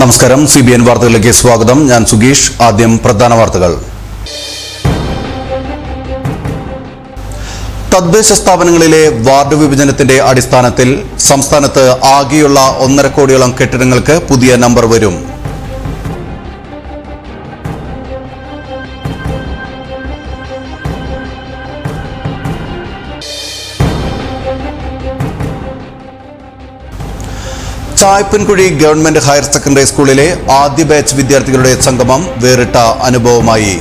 നമസ്കാരം. C B N വാർത്തകളിലേക്ക് സ്വാഗതം. ഞാൻ സുഗീഷ്. ആദ്യം പ്രധാന വാർത്തകൾ. തദ്ദേശ സ്ഥാപനങ്ങളിലെ വാർഡ് വിഭജനത്തിന്റെ അടിസ്ഥാനത്തിൽ സംസ്ഥാനത്ത് ആകെയുള്ള ഒന്നര കോടിയോളം കെട്ടിടങ്ങൾക്ക് പുതിയ നമ്പർ വരും. ചായപ്പൻകുഴി ഗവൺമെന്റ് ഹയർ സെക്കൻഡറി സ്കൂളിലെ ആദ്യ ബാച്ച് വിദ്യാർത്ഥികളുടെ സംഗമം വേറിട്ട അനുഭവമായി.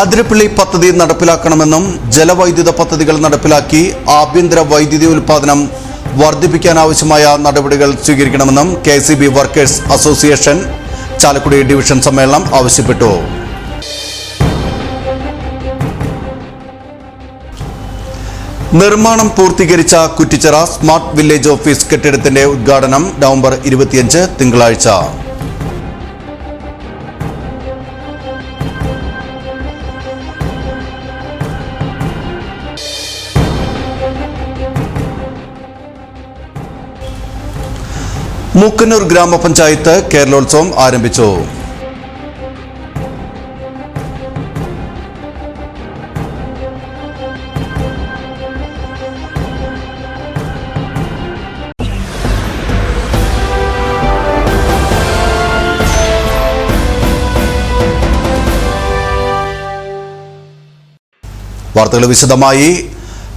അതിരപ്പള്ളി പദ്ധതി നടപ്പിലാക്കണമെന്നും ജലവൈദ്യുത പദ്ധതികൾ നടപ്പിലാക്കി ആഭ്യന്തര വൈദ്യുതി ഉൽപ്പാദനം വർദ്ധിപ്പിക്കാനാവശ്യമായ നടപടികൾ സ്വീകരിക്കണമെന്നും K C B workers association Chalakudy division സമ്മേളനം ആവശ്യപ്പെട്ടു. നിർമ്മാണം പൂർത്തീകരിച്ച കുറ്റിച്ചിറ സ്മാർട്ട് വില്ലേജ് ഓഫീസ് കെട്ടിടത്തിന്റെ ഉദ്ഘാടനം നവംബർ ഇരുപത്തിയഞ്ച് തിങ്കളാഴ്ച. മൂക്കന്നൂർ ഗ്രാമപഞ്ചായത്ത് കേരളോത്സവം ആരംഭിച്ചു. വാർത്തകൾ വിശദമായി.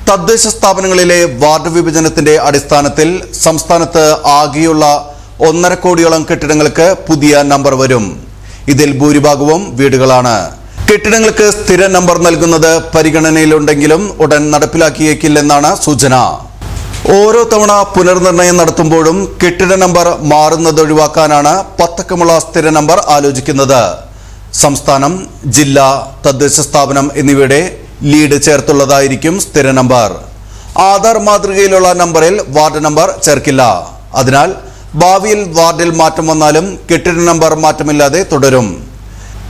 തദ്ദേശ സ്ഥാപനങ്ങളിലെ വാർഡ് വിഭജനത്തിന്റെ അടിസ്ഥാനത്തിൽ സംസ്ഥാനത്ത് ആകെയുള്ള ഒന്നര കോടിയോളം കെട്ടിടങ്ങൾക്ക് പുതിയ നമ്പർ വരും. ഇതിൽ ഭൂരിഭാഗവും വീടുകളാണ്. കെട്ടിടങ്ങൾക്ക് സ്ഥിര നമ്പർ നൽകുന്നത് പരിഗണനയിലുണ്ടെങ്കിലും ഉടൻ നടപ്പിലാക്കിയേക്കില്ലെന്നാണ് സൂചന. ഓരോ തവണ പുനർനിർണയം നടത്തുമ്പോഴും കെട്ടിട നമ്പർ മാറുന്നത് ഒഴിവാക്കാനാണ് പത്തക്കമുള്ള സ്ഥിര നമ്പർ ആലോചിക്കുന്നത്. സംസ്ഥാനം ജില്ല തദ്ദേശ സ്ഥാപനം എന്നിവയുടെ ലീഡ് ചേർത്തുള്ളതായിരിക്കും സ്ഥിര നമ്പർ. ആധാർ മാതൃകയിലുള്ള നമ്പറിൽ വാർഡ് നമ്പർ ചേർക്കില്ല. അതിനാൽ ഭാവിയിൽ വാർഡിൽ മാറ്റം വന്നാലും കെട്ടിട നമ്പർ മാറ്റമില്ലാതെ തുടരും.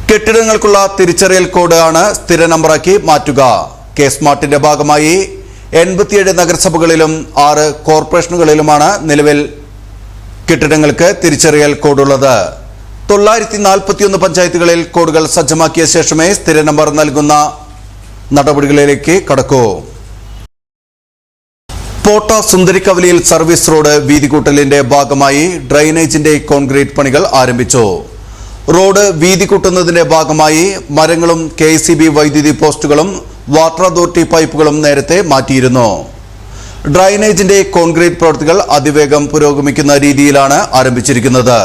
കെട്ടിടങ്ങൾക്കുള്ള തിരിച്ചറിയൽ കോഡ് ആണ് സ്ഥിര നമ്പറാക്കി മാറ്റുക. കെ സ്മാർട്ടിന്റെ ഭാഗമായി എൺപത്തിയേഴ് നഗരസഭകളിലും ആറ് കോർപ്പറേഷനുകളിലുമാണ് നിലവിൽ കെട്ടിടങ്ങൾക്ക് തിരിച്ചറിയൽ കോഡുള്ളത്. തൊള്ളായിരത്തി നാൽപ്പത്തിയൊന്ന് പഞ്ചായത്തുകളിൽ കോഡുകൾ സജ്ജമാക്കിയ ശേഷമേ സ്ഥിര നമ്പർ നൽകുന്ന നടപടികളിലേക്ക് കടക്കൂ. പോട്ട സുന്ദരിക്കവലിയിൽ സർവീസ് റോഡ് വീതികൂട്ടലിന്റെ ഭാഗമായി ഡ്രൈനേജിന്റെ കോൺക്രീറ്റ് പണികൾ ആരംഭിച്ചു. റോഡ് വീതി കൂട്ടുന്നതിന്റെ ഭാഗമായി മരങ്ങളും കെ വൈദ്യുതി പോസ്റ്റുകളും വാട്ടർ അതോറിറ്റി പൈപ്പുകളും നേരത്തെ മാറ്റിയിരുന്നു. ഡ്രൈനേജിന്റെ കോൺക്രീറ്റ് പ്രവൃത്തികൾ അതിവേഗം പുരോഗമിക്കുന്ന രീതിയിലാണ് ആരംഭിച്ചിരിക്കുന്നത്.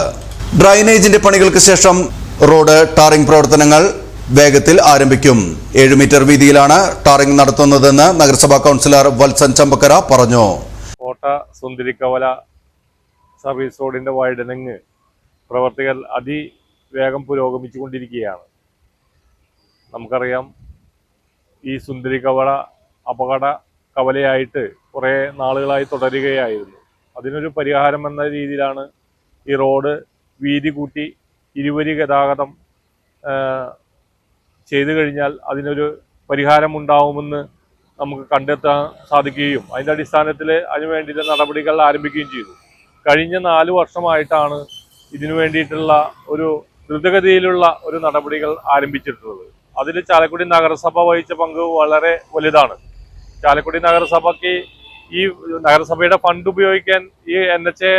ഡ്രൈനേജിന്റെ പണികൾക്ക് ശേഷം റോഡ് ടാറിംഗ് പ്രവർത്തനങ്ങൾ വേഗത്തിൽ ആരംഭിക്കും. ഏഴ് മീറ്റർ വീതിയിലാണ് ടാറിംഗ് നടത്തുന്നതെന്ന് നഗരസഭാ കൗൺസിലർ വത്സൻ ചമ്പക്കര പറഞ്ഞു. കോട്ട സുന്ദരിക്കവല സർവീസ് റോഡിന്റെ വൈഡനിങ് പ്രവർത്തികൾ അതിവേഗം പുരോഗമിച്ചുകൊണ്ടിരിക്കുകയാണ്. നമുക്കറിയാം ഈ സുന്ദരിക്കവല അപകട കവലയായിട്ട് കുറേ നാളുകളായി തുടരുകയായിരുന്നു. അതിനൊരു പരിഹാരം എന്ന രീതിയിലാണ് ഈ റോഡ് വീതി കൂട്ടി ഇരുവരി ഗതാഗതം ചെയ്തു കഴിഞ്ഞാൽ അതിനൊരു പരിഹാരം ഉണ്ടാവുമെന്ന് നമുക്ക് കണ്ടെത്താൻ സാധിക്കുകയും അതിന്റെ അടിസ്ഥാനത്തിൽ അതിനു വേണ്ടിയിട്ട് നടപടികൾ ആരംഭിക്കുകയും ചെയ്തു. കഴിഞ്ഞ നാല് വർഷമായിട്ടാണ് ഇതിനു വേണ്ടിയിട്ടുള്ള ഒരു ദ്രുതഗതിയിലുള്ള ഒരു നടപടികൾ ആരംഭിച്ചിട്ടുള്ളത്. അതിൽ ചാലക്കുടി നഗരസഭ വഹിച്ച പങ്ക് വളരെ വലുതാണ്. ചാലക്കുടി നഗരസഭയ്ക്ക് ഈ നഗരസഭയുടെ ഫണ്ട് ഉപയോഗിക്കാൻ ഈ എൻ എച്ച്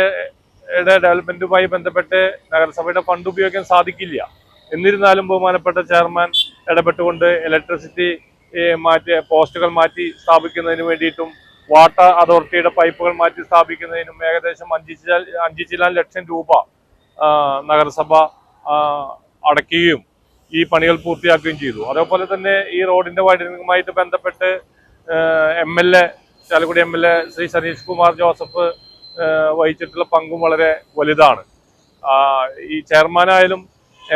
എയുടെ ഡെവലപ്മെന്റുമായി ബന്ധപ്പെട്ട് നഗരസഭയുടെ ഫണ്ട് ഉപയോഗിക്കാൻ സാധിക്കില്ല. എന്നിരുന്നാലും ബഹുമാനപ്പെട്ട ചെയർമാൻ ഇടപെട്ടുകൊണ്ട് ഇലക്ട്രിസിറ്റി മാറ്റി പോസ്റ്റുകൾ മാറ്റി സ്ഥാപിക്കുന്നതിന് വേണ്ടിയിട്ടും വാട്ടർ അതോറിറ്റിയുടെ പൈപ്പുകൾ മാറ്റി സ്ഥാപിക്കുന്നതിനും ഏകദേശം അഞ്ച് അഞ്ച് ചില ലക്ഷം രൂപ നഗരസഭ അടയ്ക്കുകയും ഈ പണികൾ പൂർത്തിയാക്കുകയും ചെയ്തു. അതേപോലെ തന്നെ ഈ റോഡിന്റെ വൈഡനിങ്ങുമായിട്ട് ബന്ധപ്പെട്ട് M L A Chalakudy M L A Shri Saneesh Kumar Joseph വഹിച്ചിട്ടുള്ള പങ്കും വളരെ വലുതാണ്. ഈ ചെയർമാനായാലും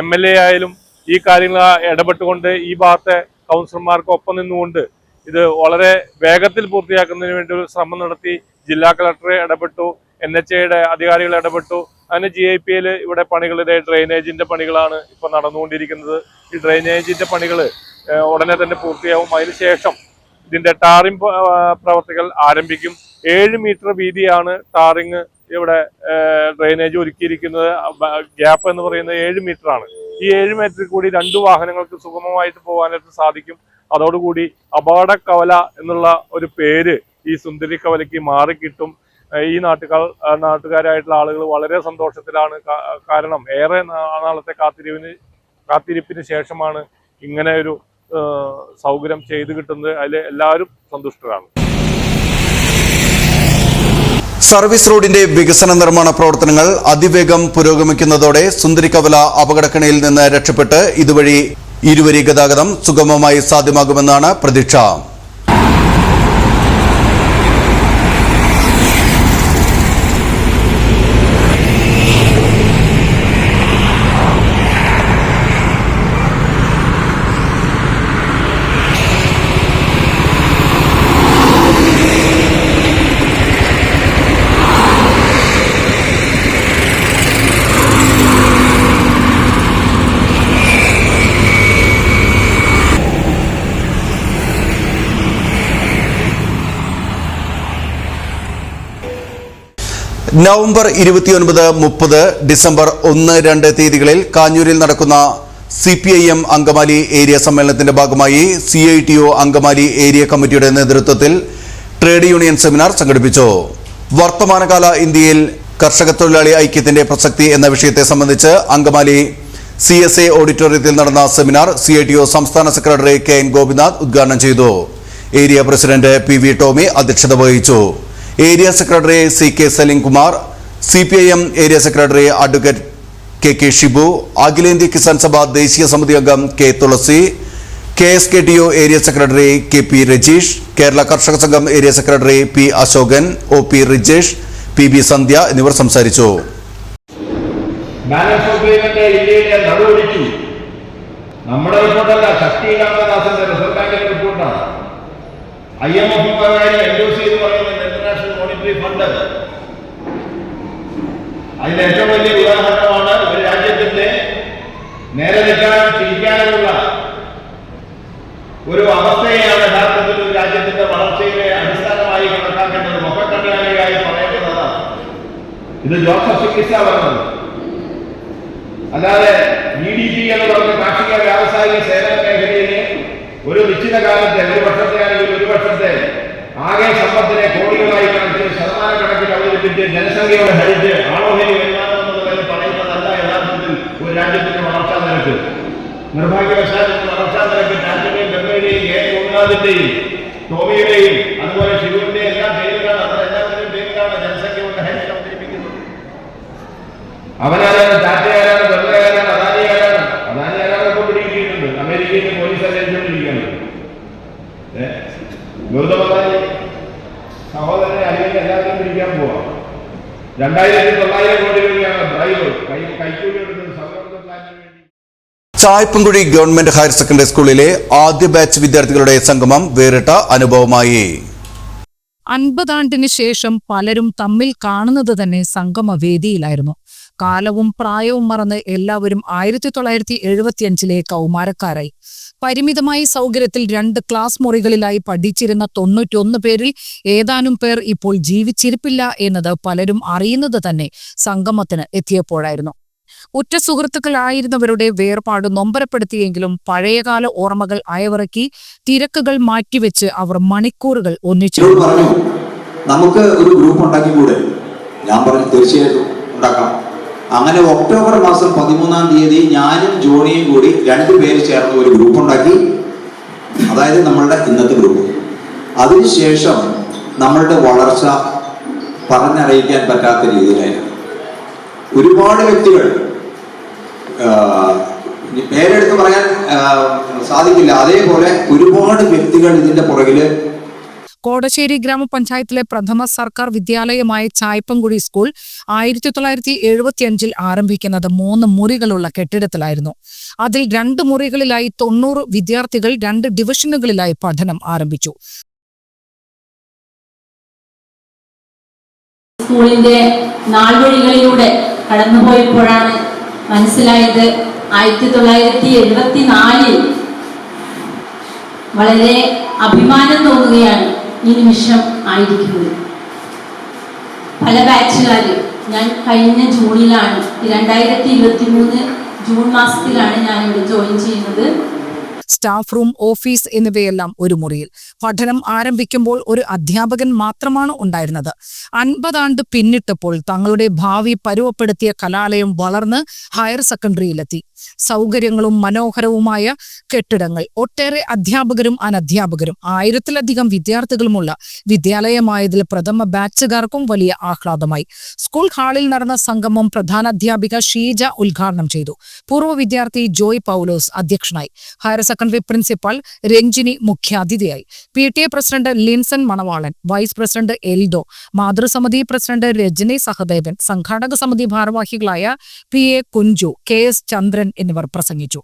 എം എൽ എ ആയാലും ഈ കാര്യങ്ങൾ ഇടപെട്ടുകൊണ്ട് ഈ ഭാഗത്തെ കൗൺസിലർമാർക്ക് ഒപ്പം നിന്നുകൊണ്ട് ഇത് വളരെ വേഗത്തിൽ പൂർത്തിയാക്കുന്നതിന് വേണ്ടി ഒരു ശ്രമം നടത്തി ജില്ലാ കളക്ടറെ ഇടപെട്ടു എൻ എച്ച് എയുടെ അധികാരികൾ ഇടപെട്ടു. അങ്ങനെ ജി ഐ പി എൽ ഇവിടെ പണികളിലെ ഡ്രെയിനേജിന്റെ പണികളാണ് ഇപ്പൊ നടന്നുകൊണ്ടിരിക്കുന്നത്. ഈ ഡ്രെയിനേജിന്റെ പണികൾ ഉടനെ തന്നെ പൂർത്തിയാവും. അതിനുശേഷം ഇതിന്റെ ടാറിംഗ് പ്രവർത്തികൾ ആരംഭിക്കും. ഏഴ് മീറ്റർ വീതിയാണ് ടാറിങ് ഇവിടെ ഡ്രെയിനേജ് ഒരുക്കിയിരിക്കുന്നത്. ഗ്യാപ്പ് എന്ന് പറയുന്നത് ഏഴ് മീറ്ററാണ്. ഈ ഏഴ് മീറ്ററിൽ കൂടി രണ്ട് വാഹനങ്ങൾക്ക് സുഗമമായിട്ട് പോകാനായിട്ട് സാധിക്കും. അതോടുകൂടി അപകട കവല എന്നുള്ള ഒരു പേര് ഈ സുന്ദരി കവലയ്ക്ക് മാറിക്കിട്ടും ഈ നാട്ടുകാർ നാട്ടുകാരായിട്ടുള്ള ആളുകൾ വളരെ സന്തോഷത്തിലാണ് കാരണം ഏറെ നാളത്തെ കാത്തിരിപ്പിന് കാത്തിരിപ്പിന് ശേഷമാണ് ഇങ്ങനെ ഒരു സൗകര്യം ചെയ്തു കിട്ടുന്നത്. അതിൽ എല്ലാവരും സന്തുഷ്ടരാണ്. സർവീസ് റോഡിന്റെ വികസന നിർമ്മാണ പ്രവർത്തനങ്ങൾ അതിവേഗം പുരോഗമിക്കുന്നതോടെ സുന്ദരിക്കവല അപകടക്കണിയിൽ നിന്ന് രക്ഷപ്പെട്ട് ഇതുവഴി ഇരുവരി ഗതാഗതം സുഗമമായി സാധ്യമാകുമെന്നാണ് പ്രതീക്ഷ. നവംബർ ഇരുപത്തിയൊൻപത് മുപ്പത് ഡിസംബർ ഒന്ന് രണ്ട് തീയതികളിൽ കാഞ്ഞൂരിൽ നടക്കുന്ന C P I M Angamaly area സമ്മേളനത്തിന്റെ ഭാഗമായി C I T U Angamaly area കമ്മിറ്റിയുടെ നേതൃത്വത്തിൽ ട്രേഡ് യൂണിയൻ സെമിനാർ സംഘടിപ്പിച്ചു. വർത്തമാനകാല ഇന്ത്യയിൽ കർഷക തൊഴിലാളി ഐക്യത്തിന്റെ പ്രസക്തി എന്ന വിഷയത്തെ സംബന്ധിച്ച് അങ്കമാലി സി എസ് എ ഓഡിറ്റോറിയത്തിൽ നടന്ന seminar C I T U സംസ്ഥാന സെക്രട്ടറി കെ എൻ ഗോപിനാഥ് ഉദ്ഘാടനം ചെയ്തു. Area president P V Tomy അധ്യക്ഷത വഹിച്ചു. Area secretary C K Salimkumar C P I M area secretary advocate K K Shibu അഖിലേന്ത്യ കിസാൻ സഭ ദേശീയ സമിതി അംഗം K Thulasi K S K T U area secretary K P Rajeesh Kerala Karshaka Sangham area secretary P Asokan O P Rijesh P B Sandhya എന്നിവർ സംസാരിച്ചു. നമ്മുടെ റിപ്പോർട്ടല്ല ശക്തികാന്തദാസന്റെ reserve ബാങ്കിന്റെ റിപ്പോർട്ടാണ് ഐ എം എഫ് പ്രകാരം എൻഡോസ് ചെയ്ത് പറയുന്നത് ഇന്റർനാഷണൽ മോണിറ്ററി ഫണ്ട് അതിന്റെ ഏറ്റവും വലിയ ഉദാഹരണമാണ് ഒരു രാജ്യത്തിന്റെ നേരെ നിൽക്കാൻ തിരിക്കാനുള്ള ഒരു അവസ്ഥയെയാണ് യഥാർത്ഥത്തിൽ ഒരു രാജ്യത്തിന്റെ വളർച്ചയുടെ അടിസ്ഥാനമായി കണക്കാക്കേണ്ടത്. മുഖക്കണ്ണിയായി പറയേണ്ടതാണ്. ഇത് ജോസഫ് ചികിത്സ പറഞ്ഞത് അല്ലാതെ ഇ ഡി പി എന്ന് പറഞ്ഞ കാർഷിക വ്യാവസായിക സേവന മേഖലയിലെ ഒരു നിശ്ചിത കാലത്തെ ഒരു വർഷത്തെ അല്ലെങ്കിൽ ഒരു വർഷത്തെ ആകെ സമ്പത്തിനെ കോടികളായി കണക്കിൽ ശതമാന കണക്കിൽ അവതരിപ്പിച്ച് ജനസംഖ്യയോടെ ഹരിച്ച് ആളോഹരി പറയുന്നതല്ല യഥാർത്ഥത്തിൽ ഒരു രാജ്യത്തിന്റെ വളർച്ചാ നിരക്ക്. നിർഭാഗ്യവശാൽ വളർച്ചാ നിരക്ക് രാജ്യത്തെയും ഗംഗയുടെയും ഗോപിനാഥിന്റെയും ടോമിയുടെയും അതുപോലെ ശിവന്റെയും എല്ലാം എല്ലാവരുടെയും ജനസംഖ്യ കൊണ്ട് ഹരിച്ച് അവതരിപ്പിക്കുന്നത്. അവനാരാണ് രണ്ടായിരത്തി തൊള്ളായിരം കോടി രൂപയാണ് ഡ്രൈവർ കൈ കൈക്കൂലി പ്ലാന്റിന് വേണ്ടി. ചായപ്പൻകുഴി ഗവൺമെന്റ് ഹയർ സെക്കൻഡറി സ്കൂളിലെ ആദ്യ ബാച്ച് വിദ്യാർത്ഥികളുടെ സംഗമം വേറിട്ട അനുഭവമായി. അൻപതാണ്ടിന് ശേഷം പലരും തമ്മിൽ കാണുന്നത് തന്നെ സംഗമവേദിയിലായിരുന്നു. കാലവും പ്രായവും മറന്ന് എല്ലാവരും ആയിരത്തി തൊള്ളായിരത്തി എഴുപത്തിയഞ്ചിലെ കൗമാരക്കാരായി. പരിമിതമായ സൗകര്യത്തിൽ രണ്ട് ക്ലാസ് മുറികളിലായി പഠിച്ചിരുന്ന തൊണ്ണൂറ്റൊന്ന് പേരിൽ ഏതാനും പേർ ഇപ്പോൾ ജീവിച്ചിരിപ്പില്ല എന്നത് പലരും അറിയുന്നത് തന്നെ സംഗമത്തിന് എത്തിയപ്പോഴായിരുന്നു. ഉറ്റ സുഹൃത്തുക്കളായിരുന്നവരുടെ വേർപാട് നൊമ്പരപ്പെടുത്തിയെങ്കിലും പഴയകാല ഓർമ്മകൾ അയവിറക്കി തിരക്കുകൾ മാറ്റിവെച്ച് അവർ മണിക്കൂറുകൾ ഒന്നിച്ചു. നമുക്ക് ഒരു ഗ്രൂപ്പ് ഉണ്ടാക്കി കൂടെ ഞാൻ പറഞ്ഞു തീർച്ചയായിട്ടും ഉണ്ടാക്കാം. അങ്ങനെ ഒക്ടോബർ മാസം പതിമൂന്നാം തീയതി ഞാനും ജോണിയും കൂടി രണ്ടു പേര് ചേർന്ന് ഒരു ഗ്രൂപ്പ് ഉണ്ടാക്കി. അതായത് നമ്മളുടെ ഇന്നത്തെ ഗ്രൂപ്പ്. അതിനുശേഷം നമ്മളുടെ വളർച്ച പറഞ്ഞറിയിക്കാൻ പറ്റാത്ത രീതിയിലായിരുന്നു. ഒരുപാട് വ്യക്തികൾ പേരെടുത്ത് പറയാൻ സാധിക്കില്ല. അതേപോലെ ഒരുപാട് വ്യക്തികൾ ഇതിന്റെ പുറകിൽ കോടശ്ശേരി ഗ്രാമപഞ്ചായത്തിലെ പ്രഥമ സർക്കാർ വിദ്യാലയമായ ചായപ്പൻകുഴി സ്കൂൾ ആയിരത്തി തൊള്ളായിരത്തി എഴുപത്തിയഞ്ചിൽ ആരംഭിക്കുന്നത് മൂന്ന് മുറികളുള്ള കെട്ടിടത്തിലായിരുന്നു. അതിൽ രണ്ട് മുറികളിലായി തൊണ്ണൂറ് വിദ്യാർത്ഥികൾ രണ്ട് ഡിവിഷനുകളിലായി പഠനം ആരംഭിച്ചു. സ്കൂളിന്റെ നാൾവഴികളിലൂടെ കടന്നുപോയപ്പോഴാണ് മനസ്സിലായത് ആയിരത്തി തൊള്ളായിരത്തി എഴുപത്തി നാലിൽ വളരെ അഭിമാനം തോന്നുകയാണ് ഈ നിമിഷം ആയിരിക്കുന്നത്. പല ബാച്ചുകാർ ഞാൻ കഴിഞ്ഞ ജൂണിലാണ് രണ്ടായിരത്തി ഇരുപത്തി മൂന്ന് ജൂൺ മാസത്തിലാണ് ഞാൻ ഇവിടെ ജോയിൻ ചെയ്യുന്നത്. സ്റ്റാഫ് റൂം ഓഫീസ് എന്നിവയെല്ലാം ഒരു മുറിയിൽ. പഠനം ആരംഭിക്കുമ്പോൾ ഒരു അധ്യാപകൻ മാത്രമാണ് ഉണ്ടായിരുന്നത്. അൻപതാണ്ട് പിന്നിട്ടപ്പോൾ തങ്ങളുടെ ഭാവി പരുവപ്പെടുത്തിയ കലാലയം വളർന്ന് ഹയർ സെക്കൻഡറിയിലെത്തി. സൗകര്യങ്ങളും മനോഹരവുമായ കെട്ടിടങ്ങൾ. ഒട്ടേറെ അധ്യാപകരും അനധ്യാപകരും ആയിരത്തിലധികം വിദ്യാർത്ഥികളുമുള്ള വിദ്യാലയമായതിൽ പ്രഥമ ബാച്ചുകാർക്കും വലിയ ആഹ്ലാദമായി. സ്കൂൾ ഹാളിൽ നടന്ന സംഗമം പ്രധാനാധ്യാപിക ഷീജ ഉദ്ഘാടനം ചെയ്തു. പൂർവ വിദ്യാർത്ഥി ജോയ് പൗലോസ് അധ്യക്ഷനായി. ഹയർ സെക്കൻഡറി പ്രിൻസിപ്പൽ രഞ്ജിനി മുഖ്യാതിഥിയായി. P T A president Linson Manavalan vice president Eldho മാതൃസമിതി president Rajani Sahadevan സംഘാടക സമിതി ഭാരവാഹികളായ P A Kunju K S Chandran എന്നിവർ പ്രസംഗിച്ചു.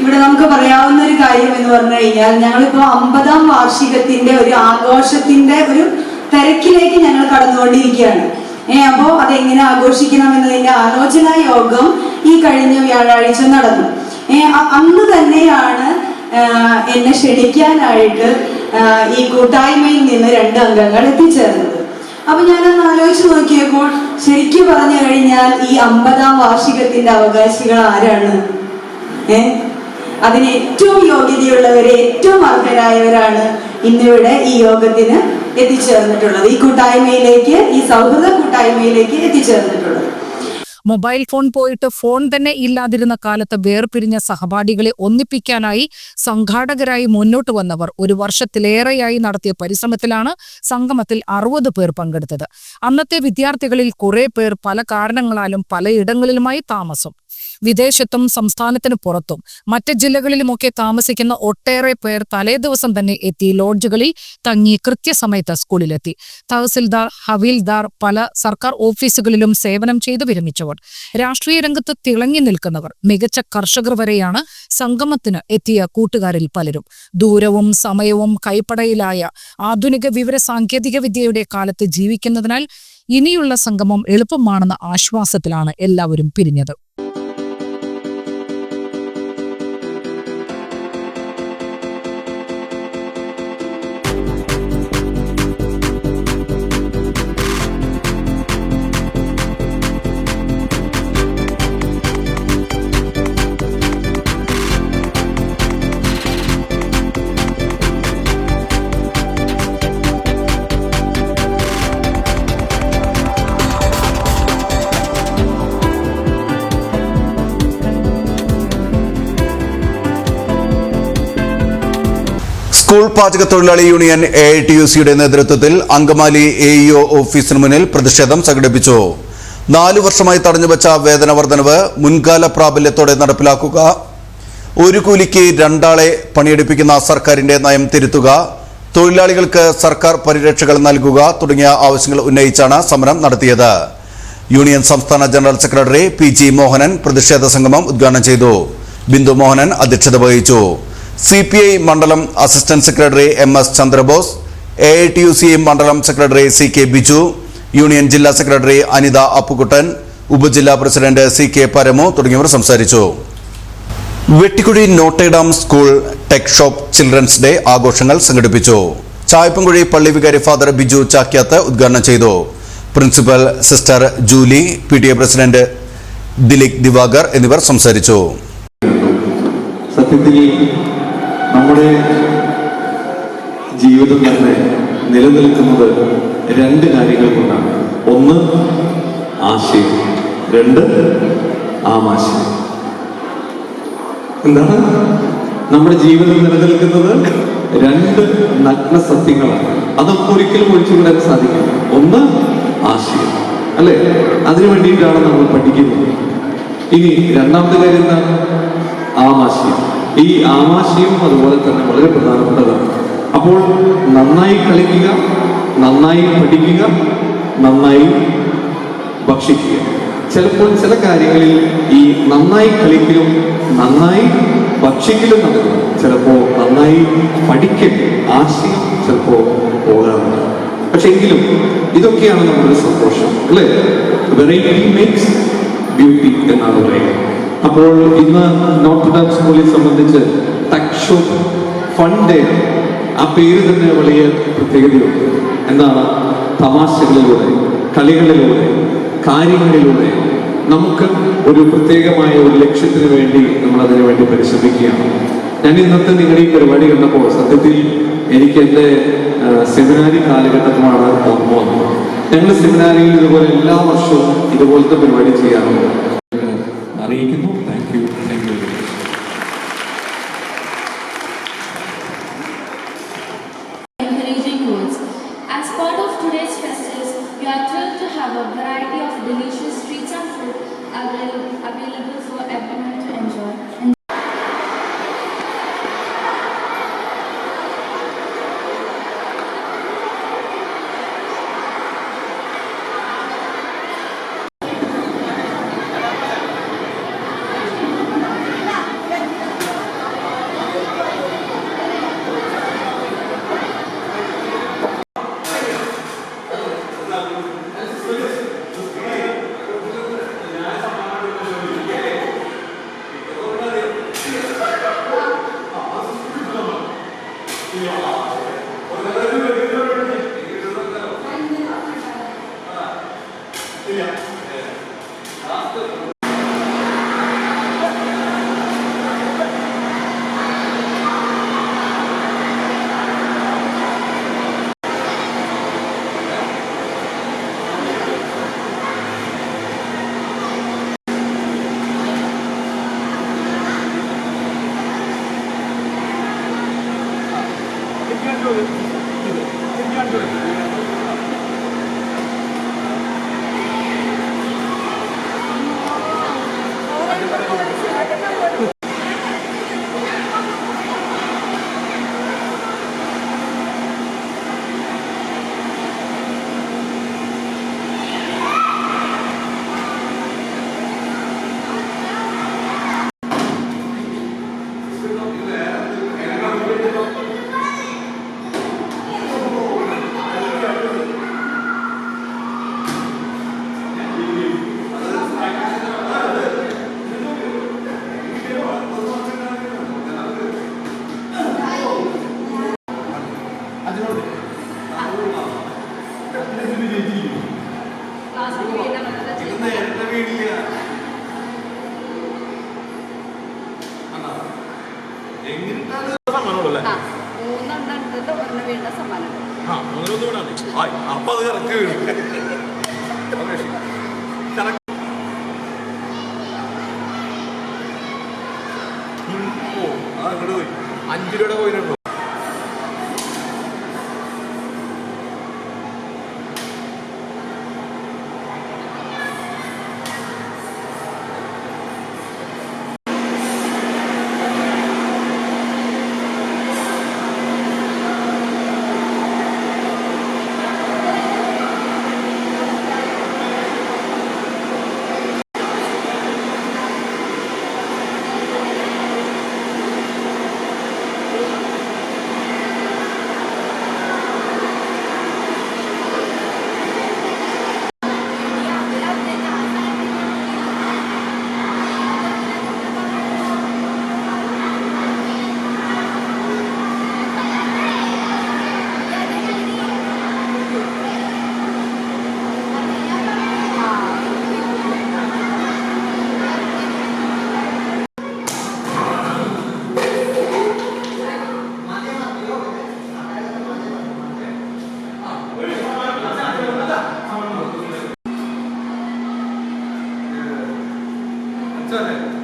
ഇവിടെ നമുക്ക് പറയാവുന്ന ഒരു കാര്യം എന്ന് പറഞ്ഞു കഴിഞ്ഞാൽ ഞങ്ങളിപ്പോ അമ്പതാം വാർഷികത്തിന്റെ ഒരു ആഘോഷത്തിന്റെ ഒരു തിരക്കിലേക്ക് ഞങ്ങൾ കടന്നുകൊണ്ടിരിക്കുകയാണ്. ഏ അപ്പോ അതെങ്ങനെ ആഘോഷിക്കണം എന്നതിന്റെ ആലോചനാ യോഗം ഈ കഴിഞ്ഞ വ്യാഴാഴ്ച നടന്നു. ഏ അന്ന് തന്നെയാണ് എന്നെ ക്ഷണിക്കാനായിട്ട് ഈ കൂട്ടായ്മയിൽ നിന്ന് രണ്ട് അംഗങ്ങൾ എത്തിച്ചേർന്നത്. അപ്പൊ ഞാനൊന്ന് ആലോചിച്ച് നോക്കിയപ്പോൾ ശരിക്കും പറഞ്ഞു കഴിഞ്ഞാൽ ഈ അമ്പതാം വാർഷികത്തിന്റെ അവകാശികൾ ആരാണ്? ഏ? അതിന് ഏറ്റവും യോഗ്യതയുള്ളവരെ ഏറ്റവും അർഹരായവരാണ് ഇന്നിവിടെ ഈ യോഗത്തിന് എത്തിച്ചേർന്നിട്ടുള്ളത്. ഈ കൂട്ടായ്മയിലേക്ക് ഈ സൗഹൃദ കൂട്ടായ്മയിലേക്ക് എത്തിച്ചേർന്നിട്ടുള്ളത്. മൊബൈൽ ഫോൺ പോയിട്ട് ഫോൺ തന്നെ ഇല്ലാതിരുന്ന കാലത്ത് വേർപിരിഞ്ഞ സഹപാഠികളെ ഒന്നിപ്പിക്കാനായി സംഘാടകരായി മുന്നോട്ട് വന്നവർ ഒരു വർഷത്തിലേറെയായി നടത്തിയ പരിശ്രമത്തിലാണ് സംഗമത്തിൽ അറുപത് പേർ പങ്കെടുത്തത്. അന്നത്തെ വിദ്യാർത്ഥികളിൽ കുറെ പേർ പല കാരണങ്ങളാലും പലയിടങ്ങളിലുമായി താമസം. വിദേശത്തും സംസ്ഥാനത്തിന് പുറത്തും. മറ്റ് ജില്ലകളിലുമൊക്കെ താമസിക്കുന്ന ഒട്ടേറെ പേർ തലേദിവസം തന്നെ എത്തി ലോഡ്ജുകളിൽ തങ്ങി കൃത്യസമയത്ത് സ്കൂളിലെത്തി. തഹസിൽദാർ ഹവീൽദാർ പല സർക്കാർ ഓഫീസുകളിലും സേവനം ചെയ്തു വിരമിച്ചവർ. രാഷ്ട്രീയ രംഗത്ത് തിളങ്ങി നിൽക്കുന്നവർ മികച്ച കർഷകർ വരെയാണ് സംഗമത്തിന് എത്തിയ കൂട്ടുകാരിൽ പലരും. ദൂരവും സമയവും കൈപ്പടയിലായ ആധുനിക വിവര സാങ്കേതിക വിദ്യയുടെ കാലത്ത് ജീവിക്കുന്നതിനാൽ ഇനിയുള്ള സംഗമം എളുപ്പമാണെന്ന ആശ്വാസത്തിലാണ് എല്ലാവരും പിരിഞ്ഞത്. സ്കൂൾ പാചക തൊഴിലാളി union A I T U സിയുടെ നേതൃത്വത്തിൽ അങ്കമാലി എ ഇഒ ഓഫീസിന് മുന്നിൽ പ്രതിഷേധം സംഘടിപ്പിച്ചു. നാലു വർഷമായി തടഞ്ഞുവച്ച വേതന വർധനവ് മുൻകാല പ്രാബല്യത്തോടെ നടപ്പിലാക്കുക. ഒരു കൂലിക്ക് രണ്ടാളെ പണിയെടുപ്പിക്കുന്ന സർക്കാരിന്റെ നയം തിരുത്തുക. തൊഴിലാളികൾക്ക് സർക്കാർ പരിരക്ഷകൾ നൽകുക തുടങ്ങിയ ആവശ്യങ്ങൾ ഉന്നയിച്ചാണ് സമരം നടത്തിയത്. യൂണിയൻ സംസ്ഥാന ജനറൽ സെക്രട്ടറി പി മോഹനൻ പ്രതിഷേധ സംഗമം ഉദ്ഘാടനം ചെയ്തു. ബിന്ദു മോഹനൻ അധ്യക്ഷത വഹിച്ചു. സി പി ഐ മണ്ഡലം assistant secretary M S Chandrabose A I T U C മണ്ഡലം secretary C K Biju union ജില്ലാ സെക്രട്ടറി അനിത അപ്പുകുട്ടൻ ഉപജില്ലാ പ്രസിഡന്റ് സി കെ പരമു തുടങ്ങിയവർ സംസാരിച്ചു. Vettikuzhy Notre Dame school tech shop children's day ആഘോഷങ്ങൾ സംഘടിപ്പിച്ചു. ചായപ്പൻകുഴി പള്ളി വികാരി ഫാദർ ബിജു ചാക്യാത്ത് ഉദ്ഘാടനം ചെയ്തു. Principal sister Julie P T A president Dileep Divakar എന്നിവർ സംസാരിച്ചു. സത്യത്തിൽ നമ്മുടെ ജീവിതം തന്നെ നിലനിൽക്കുന്നത് രണ്ട് കാര്യങ്ങൾ കൊണ്ടാണ്. ഒന്ന് ആശയം. രണ്ട് ആമാശയം. എന്താണ്? നമ്മുടെ ജീവിതം നിലനിൽക്കുന്നത് രണ്ട് നഗ്ന സത്യങ്ങളാണ്. അതൊക്കെ ഒരിക്കലും ഒഴിച്ചുവിടാൻ സാധിക്കില്ല. ഒന്ന് ആശയം. അല്ലെ? അതിനു വേണ്ടിയിട്ടാണ് നമ്മൾ പഠിക്കുന്നത്. ഇനി രണ്ടാമത്തെ കാര്യം എന്താണ്? ആമാശയം ഈ ആമാശയം അതുപോലെ തന്നെ വളരെ പ്രധാനപ്പെട്ടതാണ് അപ്പോൾ നന്നായി കളിക്കുക നന്നായി പഠിക്കുക നന്നായി ഭക്ഷിക്കുക. ചിലപ്പോൾ ചില കാര്യങ്ങളിൽ ഈ നന്നായി കളിക്കലും നന്നായി ഭക്ഷിക്കലും നടക്കും. ചിലപ്പോൾ നന്നായി പഠിക്കൽ ആശയം ചിലപ്പോൾ പോകാറുണ്ട് പക്ഷെ എങ്കിലും ഇതൊക്കെയാണ് നമ്മുടെ സന്തോഷം അല്ലേ? വെറൈറ്റി മേക്സ് ബ്യൂട്ടി എന്നാണ് പറയുന്നത്. അപ്പോൾ ഇന്ന് നോർത്ത് സ്കൂളിൽ സംബന്ധിച്ച് ടക്ഷോ ഫണ്ട് ആ പേര് തന്നെ വലിയ പ്രത്യേകതയുണ്ട്. എന്താണ്? തമാശകളിലൂടെ കളികളിലൂടെ കാര്യങ്ങളിലൂടെ നമുക്ക് ഒരു പ്രത്യേകമായ ഒരു ലക്ഷ്യത്തിന് വേണ്ടി നമ്മൾ അതിനു വേണ്ടി പരിശ്രമിക്കുകയാണ്. ഞാൻ ഇന്നത്തെ നിങ്ങളുടെ ഈ പരിപാടി കണ്ടപ്പോൾ സത്യത്തിൽ എനിക്ക് എന്റെ സെമിനാരി കാലഘട്ടമാണ് ഓർമ്മ വന്നത്. ഞങ്ങൾ സെമിനാരിയിൽ ഇതുപോലെ എല്ലാ വർഷവും ഇതുപോലത്തെ പരിപാടി ചെയ്യാറുണ്ട്. Have a variety of delicious treats and food avail- available for everyone Yeah. അപ്പൊ അത് ഇറക്കി വീഴും 这里。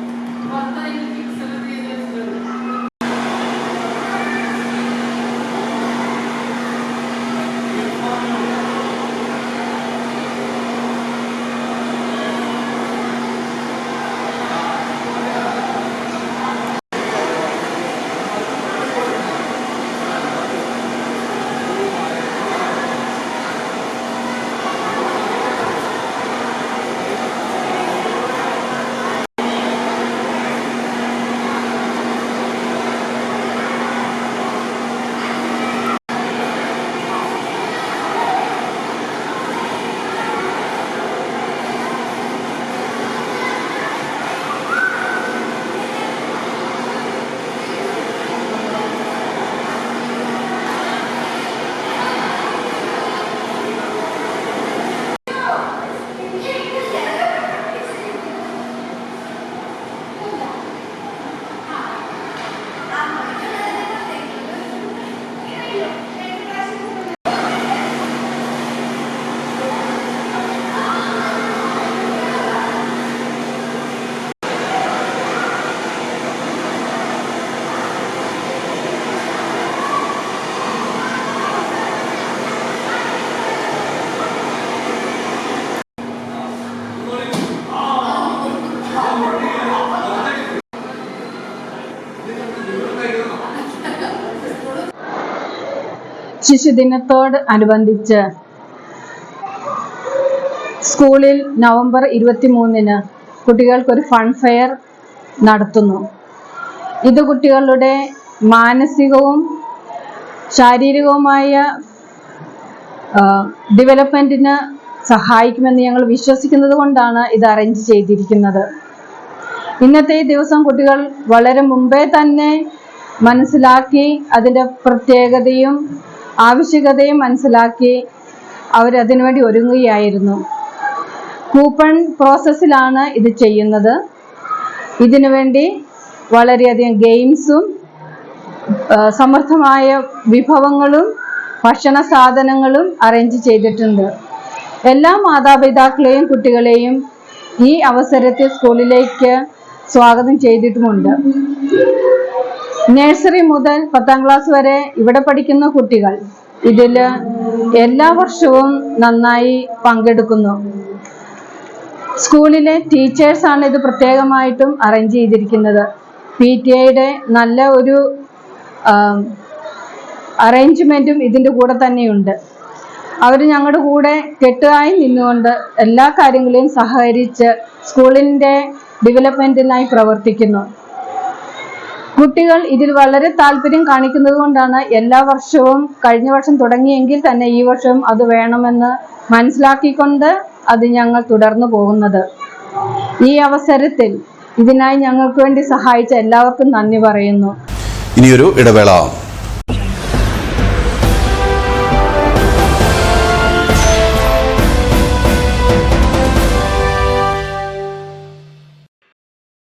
ശിശുദിനത്തോട് അനുബന്ധിച്ച് സ്കൂളിൽ നവംബർ ഇരുപത്തി മൂന്നിന് കുട്ടികൾക്കൊരു ഫൺ ഫെയർ നടത്തുന്നു. ഇത് കുട്ടികളുടെ മാനസികവും ശാരീരികവുമായ ഡെവലപ്മെന്റിന് സഹായിക്കുമെന്ന് ഞങ്ങൾ വിശ്വസിക്കുന്നത് കൊണ്ടാണ് ഇത് അറേഞ്ച് ചെയ്തിരിക്കുന്നത്. ഇന്നത്തെ ഈ ദിവസം കുട്ടികൾ വളരെ മുമ്പേ തന്നെ മനസ്സിലാക്കി അതിന്റെ പ്രത്യേകതയും ആവശ്യകതയും മനസ്സിലാക്കി അവരതിനുവേണ്ടി ഒരുങ്ങുകയായിരുന്നു. കൂപ്പൺ പ്രോസസ്സിലാണ് ഇത് ചെയ്യുന്നത്. ഇതിനു വേണ്ടി വളരെയധികം ഗെയിംസും സമർത്ഥമായ വിഭവങ്ങളും ഭക്ഷണ സാധനങ്ങളും അറേഞ്ച് ചെയ്തിട്ടുണ്ട്. എല്ലാ മാതാപിതാക്കളെയും കുട്ടികളെയും ഈ അവസരത്തിൽ സ്കൂളിലേക്ക് സ്വാഗതം ചെയ്തിട്ടുമുണ്ട്. നഴ്സറി മുതൽ പത്താം ക്ലാസ് വരെ ഇവിടെ പഠിക്കുന്ന കുട്ടികൾ ഇതിൽ എല്ലാ വർഷവും നന്നായി പങ്കെടുക്കുന്നു. സ്കൂളിലെ ടീച്ചേഴ്സാണ് ഇത് പ്രത്യേകമായിട്ടും അറേഞ്ച് ചെയ്തിരിക്കുന്നത്. പി ടി ഐയുടെ നല്ല ഒരു അറേഞ്ച്മെന്റും ഇതിന്റെ കൂടെ തന്നെയുണ്ട്. അവർ ഞങ്ങളുടെ കൂടെ കെട്ടുകായി നിന്നുകൊണ്ട് എല്ലാ കാര്യങ്ങളെയും സഹകരിച്ച് സ്കൂളിന്റെ ഡെവലപ്മെന്റിനായി പ്രവർത്തിക്കുന്നു. കുട്ടികൾ ഇതിൽ വളരെ താല്പര്യം കാണിക്കുന്നത് കൊണ്ടാണ് എല്ലാ വർഷവും കഴിഞ്ഞ വർഷം തുടങ്ങിയെങ്കിൽ തന്നെ ഈ വർഷവും അത് വേണമെന്ന് മനസ്സിലാക്കിക്കൊണ്ട് അത് ഞങ്ങൾ തുടർന്നു പോകുന്നത്. ഈ അവസരത്തിൽ ഇതിനായി ഞങ്ങൾക്ക് വേണ്ടി സഹായിച്ച എല്ലാവർക്കും നന്ദി പറയുന്നു. ഇനിയൊരു ഇടവേള.